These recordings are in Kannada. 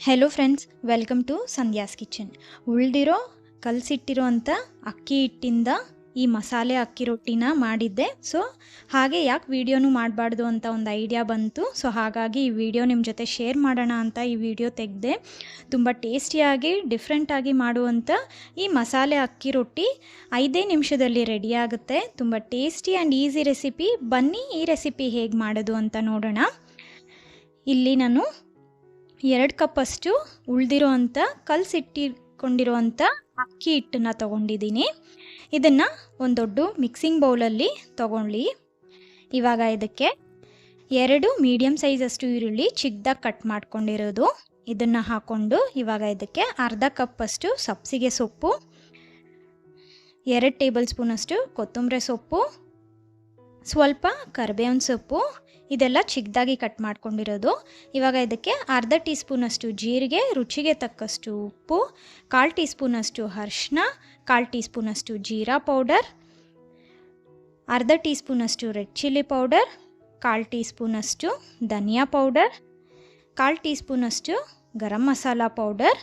Hello friends welcome to Sandhya's kitchen ಉಳಿದಿರೋ, ಕಲಸಿಟ್ಟಿರೋ ಅಂತ ಅಕ್ಕಿ ಹಿಟ್ಟಿಂದ ಈ ಮಸಾಲೆ ಅಕ್ಕಿ ರೊಟ್ಟಿನ ಮಾಡಿದ್ದೆ. ಸೊ ಹಾಗೆ ಯಾಕೆ ವೀಡಿಯೋನು ಮಾಡಬಾರ್ದು ಅಂತ ಒಂದು ಐಡಿಯಾ ಬಂತು. ಸೊ ಹಾಗಾಗಿ ಈ ವಿಡಿಯೋ ನಿಮ್ಮ ಜೊತೆ ಶೇರ್ ಮಾಡೋಣ ಅಂತ ಈ ವಿಡಿಯೋ ತೆಗೆದೆ. ತುಂಬ ಟೇಸ್ಟಿಯಾಗಿ ಡಿಫ್ರೆಂಟಾಗಿ ಮಾಡುವಂಥ ಈ ಮಸಾಲೆ ಅಕ್ಕಿ ರೊಟ್ಟಿ ಐದೇ ನಿಮಿಷದಲ್ಲಿ ರೆಡಿ ಆಗುತ್ತೆ. ತುಂಬ ಟೇಸ್ಟಿ ಆ್ಯಂಡ್ ಈಸಿ ರೆಸಿಪಿ ಬನ್ನಿ ಈ ರೆಸಿಪಿ ಹೇಗೆ ಮಾಡೋದು ಅಂತ ನೋಡೋಣ. ಇಲ್ಲಿ ನಾನು ಎರಡು ಕಪ್ಪಷ್ಟು ಉಳಿದಿರೋ ಅಂಥ ಕಲಸಿಟ್ಟಿಕೊಂಡಿರುವಂಥ ಅಕ್ಕಿ ಹಿಟ್ಟನ್ನು ತೊಗೊಂಡಿದ್ದೀನಿ. ಇದನ್ನು ಒಂದು ದೊಡ್ಡ ಮಿಕ್ಸಿಂಗ್ ಬೌಲಲ್ಲಿ ತೊಗೊಳ್ಳಿ ಇವಾಗ ಇದಕ್ಕೆ ಎರಡು ಮೀಡಿಯಮ್ ಸೈಜಷ್ಟು ಈರುಳ್ಳಿ ಚಿಕ್ಕದಾಗಿ ಕಟ್ ಮಾಡ್ಕೊಂಡಿರೋದು. ಇದನ್ನು ಹಾಕ್ಕೊಂಡು ಇವಾಗ ಇದಕ್ಕೆ ಅರ್ಧ ಕಪ್ಪಷ್ಟು ಸಬ್ಸಿಗೆ ಸೊಪ್ಪು, ಎರಡು ಟೇಬಲ್ ಸ್ಪೂನಷ್ಟು ಕೊತ್ತಂಬರಿ ಸೊಪ್ಪು ಸ್ವಲ್ಪ ಕರಿಬೇವಿನ ಸೊಪ್ಪು, ಇದೆಲ್ಲ ಚಿಕ್ಕದಾಗಿ ಕಟ್ ಮಾಡ್ಕೊಂಡಿರೋದು. ಇವಾಗ ಇದಕ್ಕೆ ಅರ್ಧ ಟೀ ಸ್ಪೂನಷ್ಟು ಜೀರಿಗೆ, ರುಚಿಗೆ ತಕ್ಕಷ್ಟು ಉಪ್ಪು, ಕಾಲು ಟೀ ಸ್ಪೂನಷ್ಟು ಅರ್ಶಿನ ಕಾಲು ಟೀ ಸ್ಪೂನಷ್ಟು ಜೀರಾ ಪೌಡರ್, ಅರ್ಧ ಟೀ ಸ್ಪೂನಷ್ಟು ರೆಡ್ ಚಿಲ್ಲಿ ಪೌಡರ್, ಕಾಲು ಟೀ ಸ್ಪೂನಷ್ಟು ಧನಿಯಾ ಪೌಡರ್, ಕಾಲು ಟೀ ಸ್ಪೂನಷ್ಟು ಗರಂ ಮಸಾಲ ಪೌಡರ್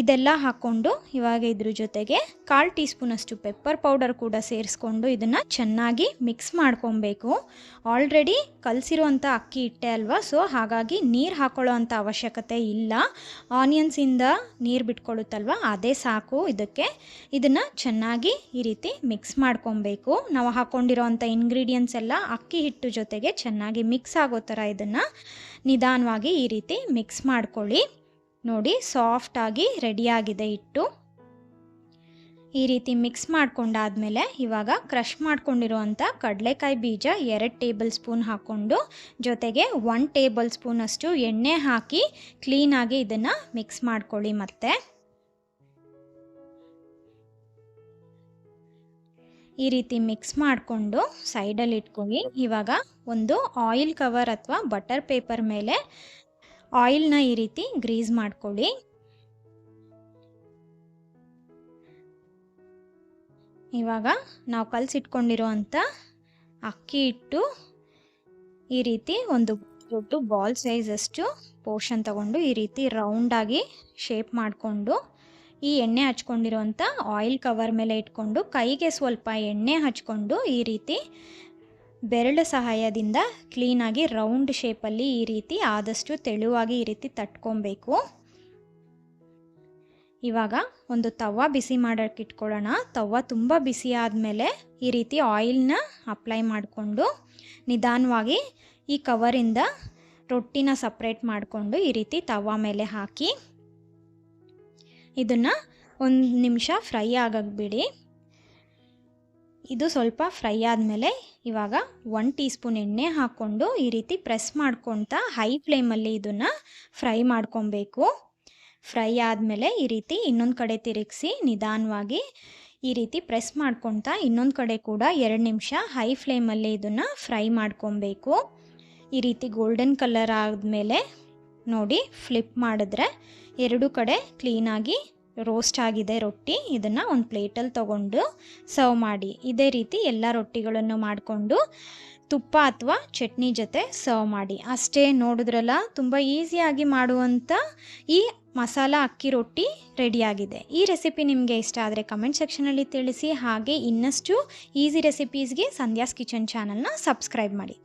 ಇದೆಲ್ಲ ಹಾಕ್ಕೊಂಡು ಇವಾಗ ಇದ್ರ ಜೊತೆಗೆ ಕಾಲು ಟೀ ಸ್ಪೂನಷ್ಟು ಪೆಪ್ಪರ್ ಪೌಡರ್ ಕೂಡ ಸೇರಿಸ್ಕೊಂಡು ಇದನ್ನು ಚೆನ್ನಾಗಿ ಮಿಕ್ಸ್ ಮಾಡ್ಕೊಬೇಕು. ಆಲ್ರೆಡಿ ಕಲಸಿರುವಂಥ ಅಕ್ಕಿ ಹಿಟ್ಟೆ ಅಲ್ವಾ? ಸೊ ಹಾಗಾಗಿ ನೀರು ಹಾಕೊಳ್ಳೋ ಅವಶ್ಯಕತೆ ಇಲ್ಲ. ಆನಿಯನ್ಸಿಂದ ನೀರು ಬಿಟ್ಕೊಳ್ಳುತ್ತಲ್ವ ಅದೇ ಸಾಕು. ಇದಕ್ಕೆ ಇದನ್ನು ಚೆನ್ನಾಗಿ ಈ ರೀತಿ ಮಿಕ್ಸ್ ಮಾಡ್ಕೊಬೇಕು. ನಾವು ಹಾಕ್ಕೊಂಡಿರೋ ಅಂಥ ಇಂಗ್ರೀಡಿಯೆಂಟ್ಸ್ ಎಲ್ಲ ಅಕ್ಕಿ ಹಿಟ್ಟು ಜೊತೆಗೆ ಚೆನ್ನಾಗಿ ಮಿಕ್ಸ್ ಆಗೋ ಥರ ಇದನ್ನು ನಿಧಾನವಾಗಿ ಈ ರೀತಿ ಮಿಕ್ಸ್ ಮಾಡ್ಕೊಳ್ಳಿ. ನೋಡಿ ಸಾಫ್ಟಾಗಿ ರೆಡಿಯಾಗಿದೆ ಹಿಟ್ಟು. ಈ ರೀತಿ ಮಿಕ್ಸ್ ಮಾಡ್ಕೊಂಡಾದಮೇಲೆ ಇವಾಗ ಕ್ರಷ್ ಮಾಡ್ಕೊಂಡಿರುವಂಥ ಕಡಲೆಕಾಯಿ ಬೀಜ ಎರಡು ಟೇಬಲ್ ಸ್ಪೂನ್ ಹಾಕ್ಕೊಂಡು, ಜೊತೆಗೆ ಒನ್ ಟೇಬಲ್ ಸ್ಪೂನಷ್ಟು ಎಣ್ಣೆ ಹಾಕಿ ಕ್ಲೀನಾಗಿ ಇದನ್ನು ಮಿಕ್ಸ್ ಮಾಡ್ಕೊಳ್ಳಿ ಮತ್ತೆ. ಈ ರೀತಿ ಮಿಕ್ಸ್ ಮಾಡಿಕೊಂಡು ಸೈಡಲ್ಲಿ ಇಟ್ಕೊಳ್ಳಿ. ಇವಾಗ ಒಂದು ಆಯಿಲ್ ಕವರ್ ಅಥವಾ ಬಟರ್ ಪೇಪರ್ ಮೇಲೆ ಆಯಿಲ್ನ ಈ ರೀತಿ ಗ್ರೀಸ್ ಮಾಡ್ಕೊಳ್ಳಿ. ಇವಾಗ ನಾವು ಕಲಸಿಟ್ಕೊಂಡಿರುವಂಥ ಅಕ್ಕಿ ಹಿಟ್ಟು ಈ ರೀತಿ ಒಂದು ದೊಡ್ಡ ಬಾಲ್ ಸೈಜಷ್ಟು ಪೋರ್ಷನ್ ತಗೊಂಡು ಈ ರೀತಿ ರೌಂಡಾಗಿ ಶೇಪ್ ಮಾಡಿಕೊಂಡು ಈ ಎಣ್ಣೆ ಹಚ್ಕೊಂಡಿರುವಂಥ ಆಯಿಲ್ ಕವರ್ ಮೇಲೆ ಇಟ್ಕೊಂಡು ಕೈಗೆ ಸ್ವಲ್ಪ ಎಣ್ಣೆ ಹಚ್ಕೊಂಡು ಈ ರೀತಿ ಬೆರಳು ಸಹಾಯದಿಂದ ಕ್ಲೀನಾಗಿ ರೌಂಡ್ ಶೇಪಲ್ಲಿ ಈ ರೀತಿ ಆದಷ್ಟು ತೆಳುವಾಗಿ ಈ ರೀತಿ ತಟ್ಕೊಬೇಕು. ಇವಾಗ ಒಂದು ತವ ಬಿಸಿ ಮಾಡೋಕ್ಕೆ ಇಟ್ಕೊಳ್ಳೋಣ. ತವ ತುಂಬ ಬಿಸಿ ಆದಮೇಲೆ ಈ ರೀತಿ ಆಯಿಲ್ನ ಅಪ್ಲೈ ಮಾಡಿಕೊಂಡು ನಿಧಾನವಾಗಿ ಈ ಕವರಿಂದ ರೊಟ್ಟಿನ ಸಪ್ರೇಟ್ ಮಾಡಿಕೊಂಡು ಈ ರೀತಿ ತವ ಮೇಲೆ ಹಾಕಿ ಇದನ್ನು ಒಂದು ನಿಮಿಷ ಫ್ರೈ ಆಗಕ್ಕೆ ಬಿಡಿ. ಇದು ಸ್ವಲ್ಪ ಫ್ರೈ ಆದಮೇಲೆ ಇವಾಗ ಒನ್ ಟೀ ಸ್ಪೂನ್ ಎಣ್ಣೆ ಹಾಕ್ಕೊಂಡು ಈ ರೀತಿ ಪ್ರೆಸ್ ಮಾಡ್ಕೊತಾ ಹೈ ಫ್ಲೇಮಲ್ಲಿ ಇದನ್ನು ಫ್ರೈ ಮಾಡ್ಕೊಬೇಕು. ಫ್ರೈ ಆದಮೇಲೆ ಈ ರೀತಿ ಇನ್ನೊಂದು ಕಡೆ ತಿರುಗಿಸಿ ನಿಧಾನವಾಗಿ ಈ ರೀತಿ ಪ್ರೆಸ್ ಮಾಡ್ಕೊತ ಇನ್ನೊಂದು ಕಡೆ ಕೂಡ ಎರಡು ನಿಮಿಷ ಹೈ ಫ್ಲೇಮಲ್ಲಿ ಇದನ್ನು ಫ್ರೈ ಮಾಡ್ಕೊಬೇಕು. ಈ ರೀತಿ ಗೋಲ್ಡನ್ ಕಲರ್ ಆದಮೇಲೆ ನೋಡಿ ಫ್ಲಿಪ್ ಮಾಡಿದ್ರೆ ಎರಡು ಕಡೆ ಕ್ಲೀನಾಗಿ ರೋಸ್ಟ್ ಆಗಿದೆ ರೊಟ್ಟಿ, ಇದನ್ನು ಒಂದು ಪ್ಲೇಟಲ್ಲಿ ತಗೊಂಡು ಸರ್ವ್ ಮಾಡಿ. ಇದೇ ರೀತಿ ಎಲ್ಲ ರೊಟ್ಟಿಗಳನ್ನು ಮಾಡಿಕೊಂಡು ತುಪ್ಪ ಅಥವಾ ಚಟ್ನಿ ಜೊತೆ ಸರ್ವ್ ಮಾಡಿ. ಅಷ್ಟೇ ನೋಡಿದ್ರಲ್ಲ, ತುಂಬ ಈಸಿಯಾಗಿ ಮಾಡುವಂಥ ಈ ಮಸಾಲ ಅಕ್ಕಿ ರೊಟ್ಟಿ ರೆಡಿಯಾಗಿದೆ ಈ ರೆಸಿಪಿ ನಿಮಗೆ ಇಷ್ಟ ಆದರೆ ಕಮೆಂಟ್ ಸೆಕ್ಷನಲ್ಲಿ ತಿಳಿಸಿ. ಹಾಗೆ ಇನ್ನಷ್ಟು ಈಸಿ ರೆಸಿಪೀಸ್ಗೆ ಸಂಧ್ಯಾಸ್ ಕಿಚನ್ ಚಾನಲ್ನ ಸಬ್ಸ್ಕ್ರೈಬ್ ಮಾಡಿ.